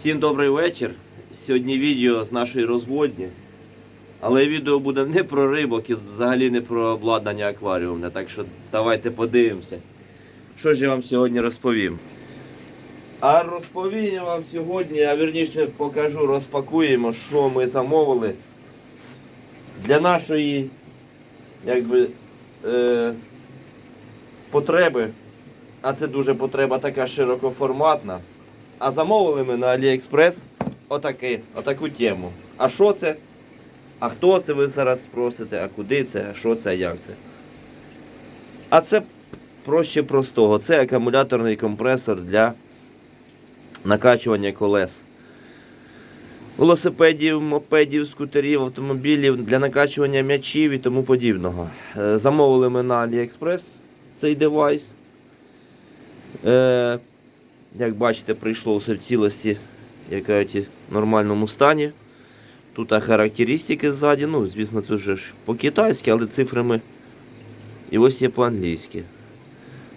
Всім добрий вечір. Сьогодні відео з нашої розводні. Але відео буде не про рибок і взагалі не про обладнання акваріумне. Так що давайте подивимося. Що ж я вам сьогодні розповім? А розповім я вам сьогодні, а вірніше покажу, розпакуємо, що ми замовили для нашої якби, е, потреби. А це дуже потреба така широкоформатна. А замовили ми на AliExpress отаки, отаку тему. А що це? А хто це ви зараз спросите? А куди це? А що це? А як це? А це проще простого. Це акумуляторний компресор для накачування колес. Велосипедів, мопедів, скутерів, автомобілів для накачування м'ячів і тому подібного. Е, Замовили ми на AliExpress цей девайс. Як бачите, прийшло все в цілості, як кажуть, в нормальному стані. Тут характеристики ззаді, ну, звісно, це вже ж по-китайськи, але цифрами. І ось є по-англійськи.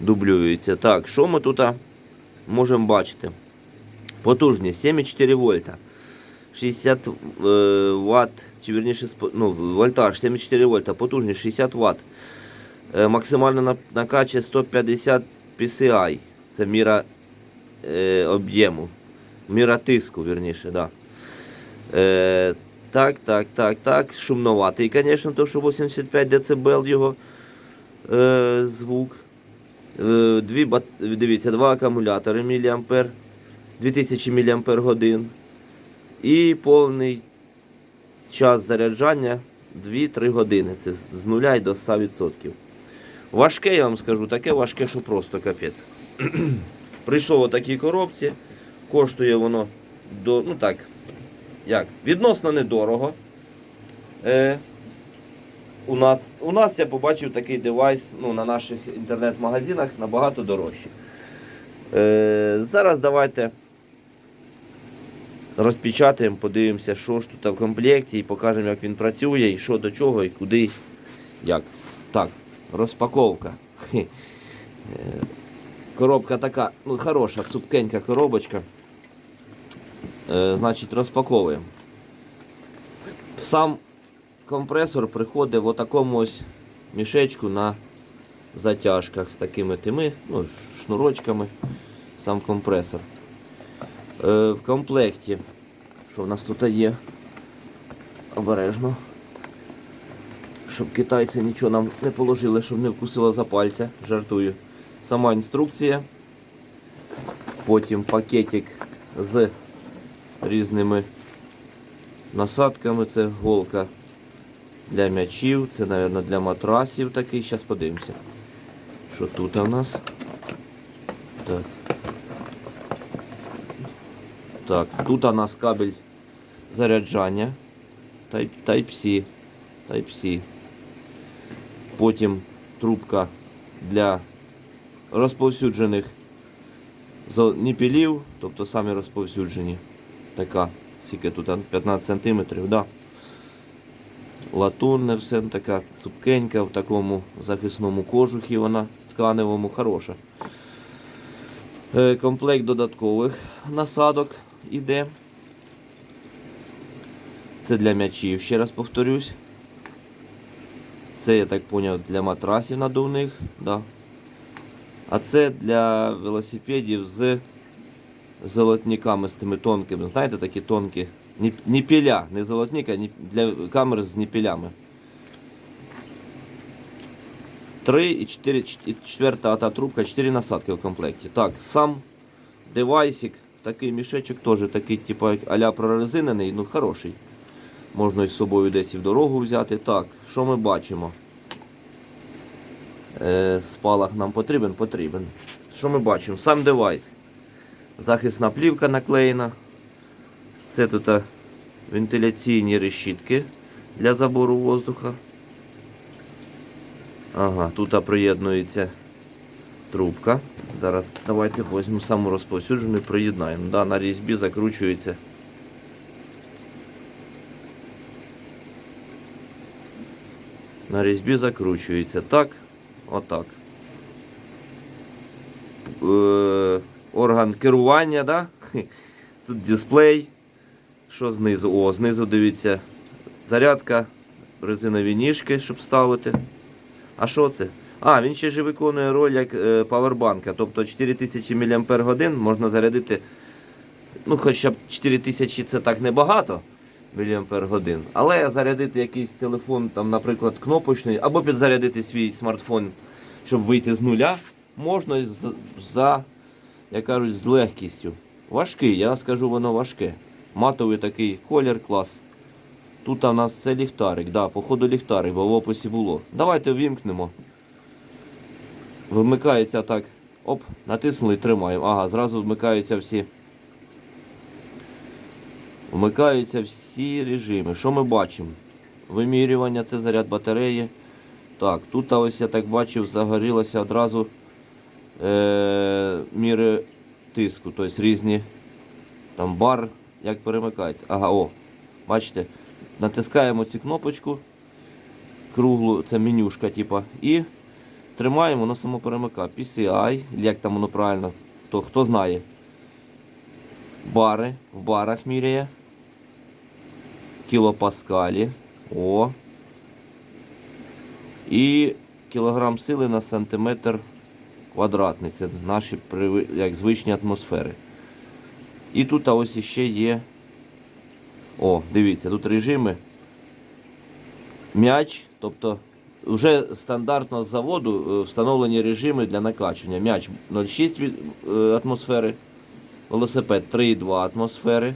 Дублюються. Так, що ми тут можемо бачити? Потужність 7,4 вольта. 60 е, Вт, чи вірніше, ну, вольтаж 74 вольта, потужність 60 Вт. Е, максимально на- 150 PSI. Це міра е, об'єму. Міра тиску, вірніше, да. Е, так, так, так, так. Шумноватий, звісно, то що 85 дБ його е, звук. Е, дві. Дивіться, два акумулятори мА, 2000 мАч. І повний час заряджання 2-3 години. Це з 0 і до 100%. Важке, я вам скажу, таке важке, що просто капець. Прийшло у такій коробці, коштує воно до, ну так, як, відносно недорого. Е, у, нас, у нас я побачив такий девайс ну, на наших інтернет-магазинах набагато дорожче. Е, зараз давайте розпечатаємо, подивимося, що ж тут в комплекті, і покажемо, як він працює, і що до чого, і куди, як. Так, розпаковка. Коробка така, ну хороша, цупкенька коробочка. Е, значить, розпаковуємо. Сам компресор приходить в такому ось мішечку на затяжках з такими тими, ну, шнурочками. Сам компресор. Е, в комплекті, що в нас тут є? Обережно. Щоб китайці нічого нам не положили, щоб не вкусило за пальця. Жартую. Сама інструкція. Потім пакетик з різними насадками. Це голка для м'ячів, це, мабуть, для матрасів такий. Зараз подивимося. Що тут у нас? Так. Так, тут у нас кабель заряджання. Type- Type-C. Type-C. Потім трубка для розповсюджених ніпілів, тобто самі розповсюджені. Така, скільки тут 15 см, да. Латунне все така цупкенька, в такому захисному кожухі вона тканевому, хороша. Е, Комплект додаткових насадок іде. Це для м'ячів, ще раз повторюсь. Це, я так зрозумів, для матрасів надувних. Да. А це для велосипедів з золотниками, з тими тонкими. Знаєте, такі тонкі. Ні- Ніпіля, не золотник, а для камер з ніпілями. Три і чотири, ч- і четверта та трубка, чотири насадки в комплекті. Так, сам девайсик, такий мішечок теж такий, типу, а-ля прорезинений, ну хороший. Можна із собою десь і в дорогу взяти. Так, що ми бачимо? Е, спалах нам потрібен? Потрібен. Що ми бачимо? Сам девайс. Захисна плівка наклеєна. Це тут вентиляційні решітки для забору воздуха. Ага, тут приєднується трубка. Зараз давайте візьмемо саму розповсюджену і приєднаємо. Да, на різьбі закручується. На різьбі закручується. Так, отак. Е, орган керування, да? Тут дисплей. Що знизу? О, знизу дивіться. Зарядка, резинові ніжки, щоб ставити. А що це? А, він ще ж виконує роль як е, павербанка. Тобто 4000 мАч можна зарядити. Ну, хоча б 4000 це так небагато мАч. Але зарядити якийсь телефон, там, наприклад, кнопочний, або підзарядити свій смартфон, щоб вийти з нуля, можна за, як кажуть, з легкістю. Важкий, я скажу, воно важке. Матовий такий колір, клас. Тут у нас це ліхтарик, да, походу ліхтарик, бо в описі було. Давайте вімкнемо. Вимикається так. Оп, натиснули, тримаємо. Ага, зразу вмикаються всі. Вмикаються всі режими. Що ми бачимо? Вимірювання, це заряд батареї. Так, тут ось я так бачив, загорілося одразу е- міри тиску, тобто різні там бар, як перемикається. Ага, о, бачите, натискаємо цю кнопочку круглу, це менюшка, типа, і тримаємо, воно само перемикає. PCI, як там воно правильно, хто, хто знає. Бари, в барах міряє. Кілопаскалі. О. І кілограм сили на сантиметр квадратний. Це наші як звичні атмосфери. І тут а ось іще є. О, дивіться, тут режими. М'яч, тобто вже стандартно з заводу е, встановлені режими для накачування. М'яч 0,6 е, атмосфери, велосипед 3,2 атмосфери,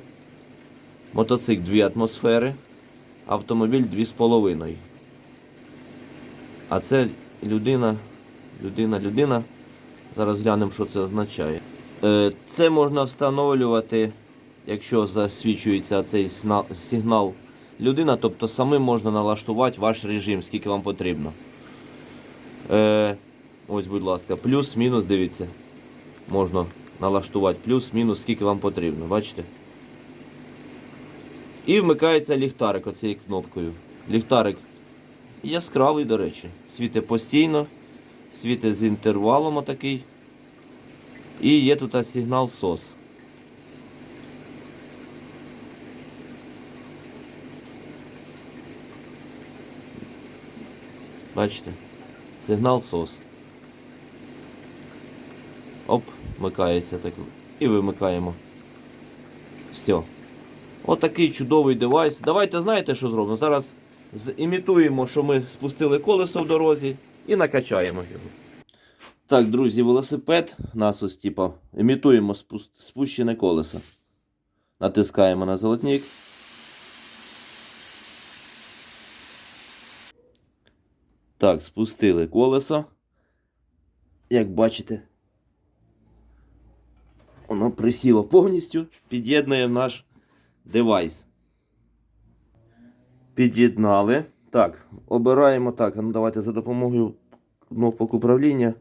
мотоцикл 2 атмосфери, автомобіль 2,5. А це людина, людина, людина. Зараз глянемо, що це означає. Е, Це можна встановлювати, якщо засвічується цей сигнал людина, тобто самим можна налаштувати ваш режим, скільки вам потрібно. Е, ось, будь ласка, плюс-мінус, дивіться. Можна налаштувати плюс-мінус, скільки вам потрібно, бачите? І вмикається ліхтарик оцією кнопкою. Ліхтарик яскравий, до речі. Світить постійно, світить з інтервалом отакий. І є тут сигнал SOS. Бачите? Сигнал SOS. Оп, вмикається так. І вимикаємо. Все. Отакий чудовий девайс. Давайте знаєте, що зробимо? Зараз імітуємо, що ми спустили колесо в дорозі і накачаємо його. Так, друзі, велосипед. Нас ось типа імітуємо спущене колесо. Натискаємо на золотник. Так, спустили колесо. Як бачите, воно присіло повністю, під'єднує наш девайс. Під'єднали. Так, обираємо так. Ну, давайте за допомогою кнопок управління.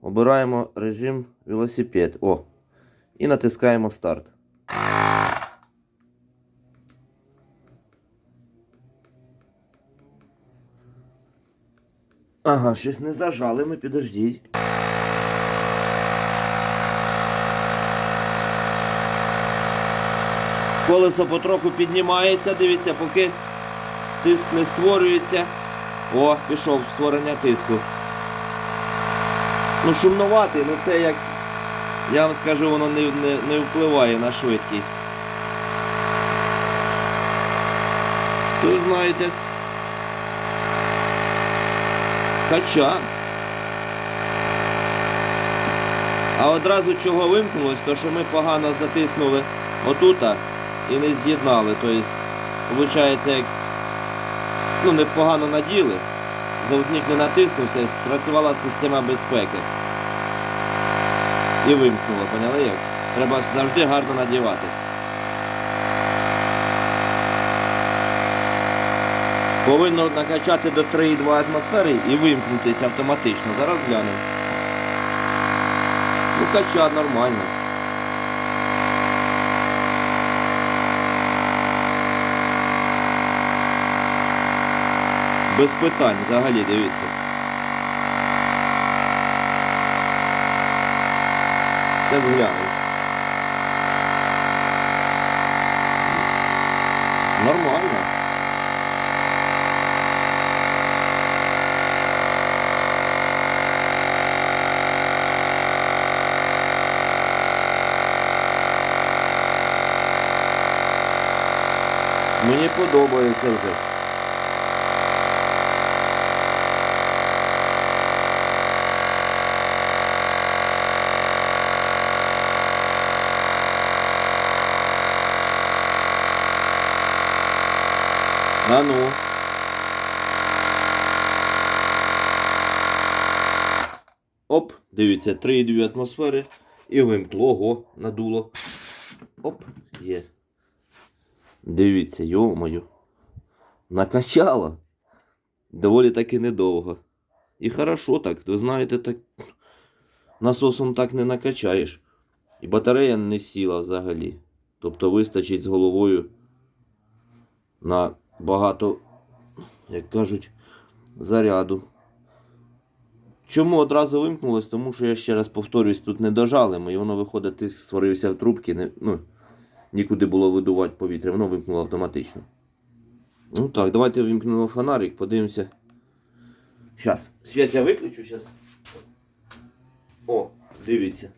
Обираємо режим велосипед. О. І натискаємо старт. Ага, щось не зажали ми, підождіть. Колесо потроху піднімається, дивіться, поки тиск не створюється. О, пішов створення тиску. Ну, шумнуватий, ну це як. Я вам скажу, воно не, не, не впливає на швидкість. Ви знаєте. Хоча. А одразу чого вимкнулось, то що ми погано затиснули отута і не з'єднали. Тобто, виходить, як ну, непогано наділи, золотник не натиснувся, спрацювала система безпеки. І вимкнуло, поняли як? Треба завжди гарно надівати. Повинно накачати до 3,2 атмосфери і вимкнутися автоматично. Зараз глянемо. Ну кача нормально. Без питань взагалі дивіться. Зараз глянемо. Нормально. Мені подобається вже. А ну. Оп, дивіться, 3,2 атмосфери і вимкнуло. Ого, надуло. Оп, є. Дивіться, йомою. Накачало. Доволі таки недовго. І хорошо так, ви знаєте, так насосом так не накачаєш. І батарея не сіла взагалі. Тобто вистачить з головою на багато, як кажуть, заряду. Чому одразу вимкнулось? Тому що я ще раз повторюсь, тут не дожали, і воно виходить, тиск створився в трубки, не, ну, нікуди було видувати повітря, воно вимкнуло автоматично. Ну так, давайте вимкнемо фонарик, подивимося. Зараз, світ я виключу зараз. О, дивіться.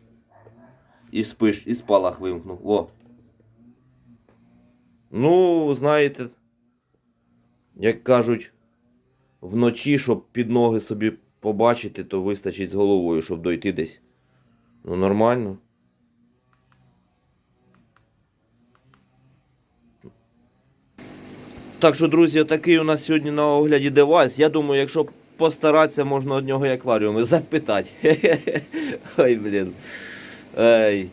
І спиш, і спалах вимкнув. О. Ну, знаєте, як кажуть, вночі, щоб під ноги собі побачити, то вистачить з головою, щоб дойти десь. Ну, нормально. Так що, друзі, такий у нас сьогодні на огляді девайс. Я думаю, якщо постаратися, можна од нього і акваріуми запитати. Ой, блін. Ей.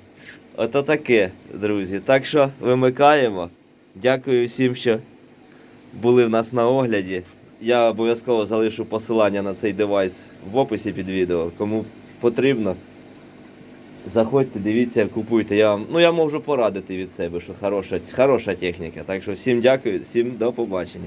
Ото таке, друзі. Так що вимикаємо. Дякую всім, що були в нас на огляді. Я обов'язково залишу посилання на цей девайс в описі під відео. Кому потрібно, заходьте, дивіться, купуйте. Я, ну, я можу порадити від себе, що хороша, хороша техніка. Так що всім дякую, всім до побачення.